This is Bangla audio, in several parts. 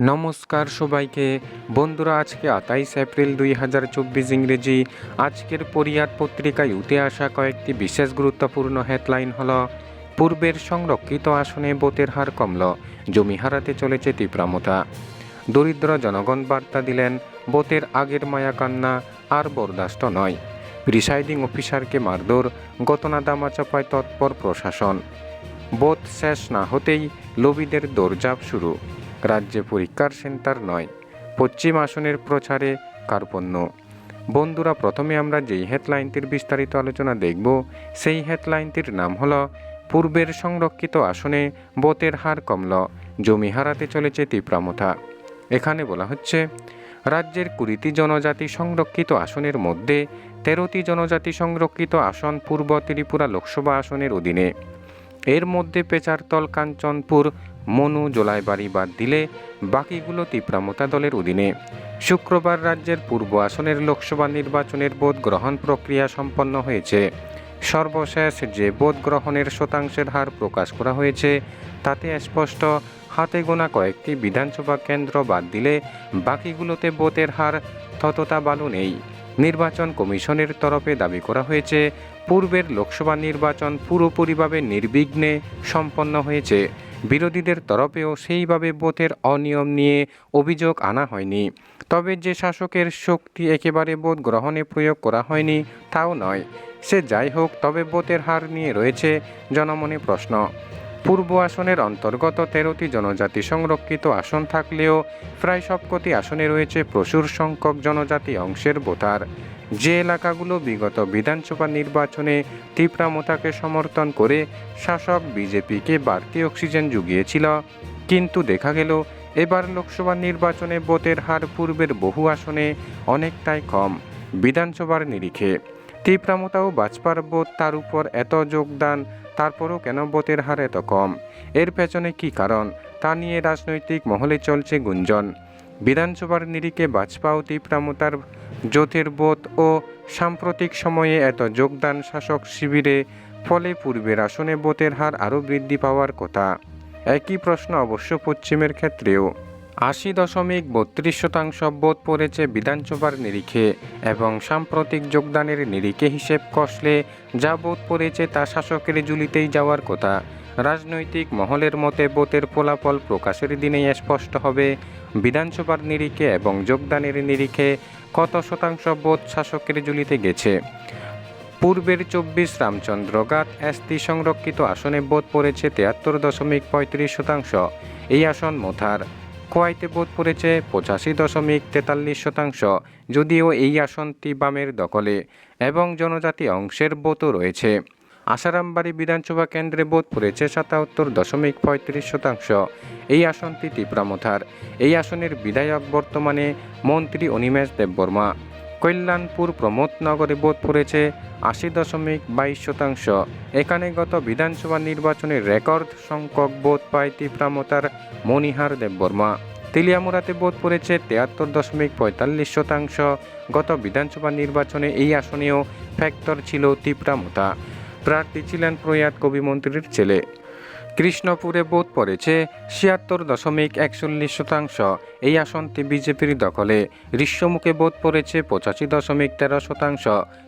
নমস্কার সবাইকে। বন্ধুরা, আজকে আঠাইশ এপ্রিল দুই হাজার চব্বিশ ইংরেজি। আজকের পরিয়াদ পত্রিকায় উঠে আসা কয়েকটি বিশেষ গুরুত্বপূর্ণ হেডলাইন হল, পূর্বের সংরক্ষিত আসনে বোতের হার কমল, জমি হারাতে চলেছে তীব্রামতা। দরিদ্র জনগণ বার্তা দিলেন, বোতের আগের মায়াকান্না আর বরদাস্ত নয়। প্রিসাইডিং অফিসারকে মারধর ঘটনা দামাচাপায় তৎপর প্রশাসন। ভোট শেষ না হতেই লবিদের দৌড়ঝাঁপ শুরু। রাজ্যে পরীক্ষার সেন্টার নয়, পশ্চিম আসনের প্রচারে কার্পণ্য। বন্ধুরা, প্রথমে আমরা যেই হেডলাইনটির বিস্তারিত আলোচনা দেখব, সেই হেডলাইনটির নাম হলো পূর্বের সংরক্ষিত আসনে ভোটের হার কমল, জমি হারাতে চলেছে তীব্রামথা এখানে বলা হচ্ছে, রাজ্যের কুড়িটি জনজাতি সংরক্ষিত আসনের মধ্যে তেরোটি জনজাতি সংরক্ষিত আসন পূর্ব ত্রিপুরা লোকসভা আসনের অধীনে। এর মধ্যে পেচারতল, কাঞ্চনপুর মনু, জোলাইবাড়ি বাদ দিলে বাকিগুলো তীব্রামতা দলের অধীনে। শুক্রবার রাজ্যের পূর্ব আসনের লোকসভা নির্বাচনের ভোট গ্রহণ প্রক্রিয়া সম্পন্ন হয়েছে। সর্বশেষ যে ভোট গ্রহণের শতাংশের হার প্রকাশ করা হয়েছে, তাতে স্পষ্ট, হাতে গোনা কয়েকটি বিধানসভা কেন্দ্র বাদ দিলে বাকিগুলোতে ভোটের হার ততটা ভালো নেই। নির্বাচন কমিশনের তরফে দাবি করা হয়েছে, পূর্বের লোকসভা নির্বাচন পুরোপুরিভাবে নির্বিঘ্নে সম্পন্ন হয়েছে। বিরোধীদের তরফেও সেইভাবে ভোটের অনিয়ম নিয়ে অভিযোগ আনা হয়নি। তবে যে শাসকের শক্তি একেবারে বোধ গ্রহণে প্রয়োগ করা হয়নি, তাও নয়। সে যাই হোক, তবে ভোটের হার নিয়ে রয়েছে জনমনে প্রশ্ন। পূর্ব আসনের অন্তর্গত তেরোটি জনজাতি সংরক্ষিত আসন থাকলেও প্রায় সবকটি আসনে রয়েছে প্রচুর সংখ্যক জনজাতি অংশের ভোটার। যে এলাকাগুলো বিগত বিধানসভা নির্বাচনে তীব্রামতাকে সমর্থন করে শাসক বিজেপিকে বাড়তি অক্সিজেন জুগিয়েছিল, কিন্তু দেখা গেল এবার লোকসভা নির্বাচনে ভোটের হার পূর্বের বহু আসনে অনেকটাই কম, বিধানসভার নিরিখে। তীব্রামতা ও বাজপার ভোট তার উপর এত যোগদান, তারপরও কেন ভোটের হার এত কম? এর পেছনে কি কারণ? তা নিয়ে রাজনৈতিক মহলে চলছে গুঞ্জন। বিধানসভার নিরিখে ও তীব্রামতার ভোট ও সাম্প্রতিক সময়ে এত যোগদান শাসক শিবিরে, ফলে পূর্বের আসনে ভোটের হার আরও বৃদ্ধি পাওয়ার কথা। একই প্রশ্ন অবশ্য পশ্চিমের ক্ষেত্রেও। আশি দশমিক বত্রিশ শতাংশ ভোট পড়েছে বিধানসভার নিরিখে এবং সাম্প্রতিক যোগদানের নিরিখে হিসেব কষলে যা ভোট পড়েছে তা শাসকের জুলিতেই যাওয়ার কথা। রাজনৈতিক মহলের মতে ভোটের ফলাফল প্রকাশের দিনেই স্পষ্ট হবে, বিধানসভার নিরিখে এবং যোগদানের নিরিখে কত শতাংশ ভোট শাসকের জুলিতে গেছে। পূর্বের চব্বিশ রামচন্দ্র রামচন্দ্রঘাট এসটি সংরক্ষিত আসনে ভোট পড়েছে তিয়াত্তর দশমিক পঁয়ত্রিশ শতাংশ। এই আসন মোথার কোয়াইতে ভোট পড়েছে পঁচাশি দশমিক তেতাল্লিশ শতাংশ, যদিও এই আসনটি বামের দখলে, এবং জনজাতি অংশের ভোটও রয়েছে। আসারামবাড়ি বিধানসভা কেন্দ্রে ভোট পড়েছে সাতাত্তর দশমিক পঁয়ত্রিশ শতাংশ। এই আসনটি ত্রিপুরামথার এই আসনের বিধায়ক বর্তমানে মন্ত্রী অনিমেষ দেববর্মা। কল্যাণপুর প্রমোদনগরে ভোট পড়েছে আশি দশমিক বাইশ শতাংশ। এখানে গত বিধানসভা নির্বাচনে রেকর্ড সংখ্যক ভোট পায় তীব্রামতার মণিহার দেববর্মা তেলিয়ামুড়াতে ভোট পড়েছে তেয়াত্তর দশমিক পঁয়তাল্লিশ শতাংশ। গত বিধানসভা নির্বাচনে এই আসনেও ফ্যাক্টর ছিল তীব্রামতা প্রার্থী ছিলেন প্রয়াত কবিমন্ত্রীর ছেলে। কৃষ্ণপুরে বোধ পড়েছে ছিয়াত্তর দশমিক একচল্লিশ শতাংশ। এই আসনটি বিজেপির দখলে। ঋষ্যমুখে বোধ পড়েছে পঁচাশি দশমিক তেরো শতাংশ।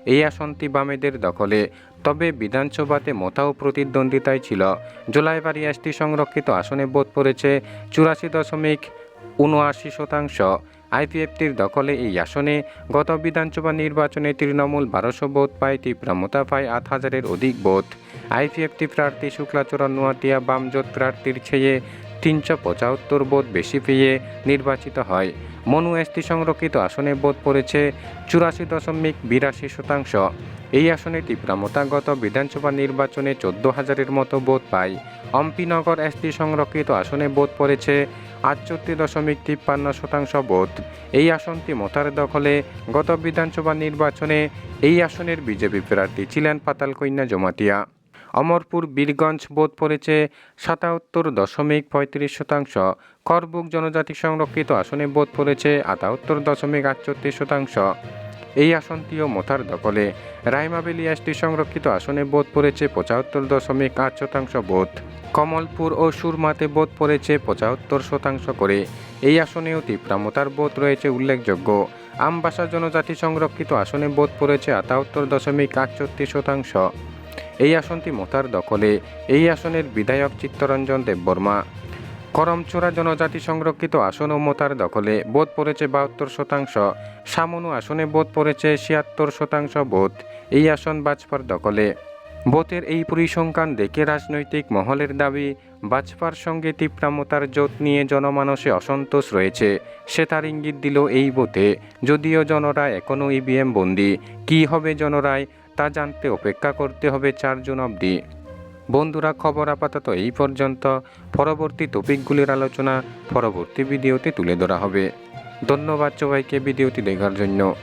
এই আসনটি বামেদের দখলে। তবে বিধানসভাতে মোথাও প্রতিদ্বন্দ্বিতায় ছিল। জোলাইবাড়ি এসটি সংরক্ষিত আসনে বোধ পড়েছে চুরাশি দশমিক উনআশি শতাংশ। আইপিএফটির দখলে এই আসনে গত বিধানসভা নির্বাচনে তৃণমূল বারোশো ভোট পায় তীব্রামতা পায় আট হাজারের অধিক ভোট। আইপিএফটি প্রার্থী শুক্লাচরণ নোয়াটিয়া বামজোট প্রার্থীর চেয়ে তিনশো পঁচাত্তর ভোট বেশি পেয়ে নির্বাচিত হয়। মনু এসটি সংরক্ষিত আসনে ভোট পড়েছে চুরাশি দশমিক বিরাশি শতাংশ। এই আসনে তীব্রামতা গত বিধানসভা নির্বাচনে চোদ্দ হাজারের মতো ভোট পায়। অম্পিনগর এসটি সংরক্ষিত আসনে ভোট পড়েছে আটষট্টি দশমিক তিপ্পান্ন শতাংশ ভোট। এই আসনটি মতার দখলে। গত বিধানসভা নির্বাচনে এই আসনের বিজেপি প্রার্থী ছিলেন পাতালকন্যা জমাতিয়া। অমরপুর, বীরগঞ্জ বোধ পড়েছে সাতাত্তর দশমিক পঁয়ত্রিশ শতাংশ। করবুক জনজাতি সংরক্ষিত আসনে বোধ পড়েছে আটাত্তর দশমিক আটচল্লিশ শতাংশ। এই আসনটিও মোথার দখলে রাইমাবেলি এসটি সংরক্ষিত আসনে বোধ পড়েছে পঁচাত্তর দশমিক আট শতাংশ বোধ। কমলপুর ও সুরমাতে বোধ পড়েছে পঁচাত্তর শতাংশ করে। এই আসনেও তীব্রামতার বোধ রয়েছে উল্লেখযোগ্য। আমবাসা জনজাতি সংরক্ষিত আসনে বোধ পড়েছে আটাত্তর দশমিক আটষট্টি শতাংশ। এই আসনটি মোতার দখলে। এই আসনের বিধায়ক চিত্তরঞ্জন দেববর্মা। করমচূড়া জনজাতি সংরক্ষিত আসন ও মোতার দখলে বোধ পড়েছে বাহাত্তর শতাংশ। সামনু আসনে বোধ পড়েছে ছিয়াত্তর শতাংশ বোধ এই আসন বাজপার দখলে। ভোটের এই পরিসংখ্যান দেখে রাজনৈতিক মহলের দাবি, বাজপার সঙ্গে তীব্রামতার জোট নিয়ে জনমানসে অসন্তোষ রয়েছে। সে তার ইঙ্গিত দিল এই ভোটে, যদিও জনরা এখনও ইভিএম বন্দি। কী হবে জনরায় তা জানতে অপেক্ষা করতে হবে চার জুন অবধি। বন্ধুরা, খবর আপাতত এই পর্যন্ত। পরবর্তী টপিকগুলির আলোচনা পরবর্তী ভিডিওতে তুলে ধরা হবে। ধন্যবাদ সবাইকে ভিডিওটি দেখার জন্য।